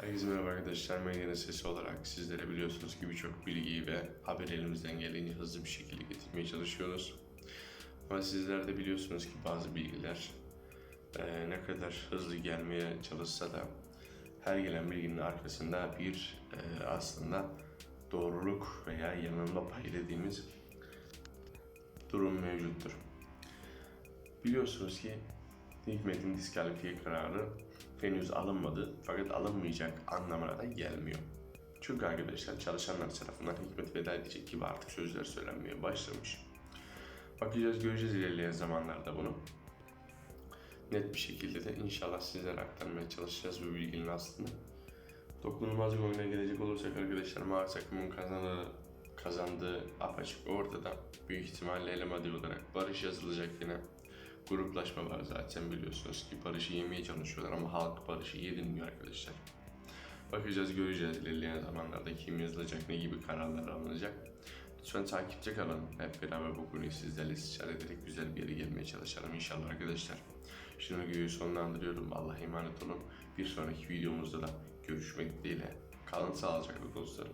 Herkese merhaba arkadaşlar. Medyanın sesi olarak sizlere biliyorsunuz ki birçok bilgiyi ve haber elimizden geldiğince hızlı bir şekilde getirmeye çalışıyoruz. Ama sizler de biliyorsunuz ki bazı bilgiler eee, ne kadar hızlı gelmeye çalışsa da her gelen bilginin arkasında bir eee, aslında doğruluk veya yanılma payı dediğimiz durum mevcuttur. Biliyorsunuz ki Hikmet'in diskalifiye kararı henüz alınmadı fakat alınmayacak anlamına da gelmiyor. Çünkü arkadaşlar çalışanlar tarafından Hikmet veda edecek gibi artık sözler söylenmeye başlamış. Bakacağız göreceğiz ilerleyen zamanlarda bunu. Net bir şekilde de inşallah sizlere aktarmaya çalışacağız bu bilginin aslında. Dokunulmazlık oyuna gelecek olursak arkadaşlar mavi takımın kazandığı, kazandığı apaçık ortada. Büyük ihtimalle eleme olarak Barış yazılacak yine. Gruplaşma var zaten biliyorsunuz ki Barış'ı yemeye çalışıyorlar ama halk Barış'ı yedirmiyor arkadaşlar. Bakacağız göreceğiz ilerleyen zamanlarda kim yazılacak, ne gibi kararlar alınacak. Lütfen takipte kalın. Hep beraber bu konuyu sizlerle istişare ederek güzel bir yere gelmeye çalışalım inşallah arkadaşlar. Şimdi videoyu sonlandırıyorum. Allah'a emanet olun. Bir sonraki videomuzda da görüşmek dileğiyle. Kalın sağlıcakla dostlarım.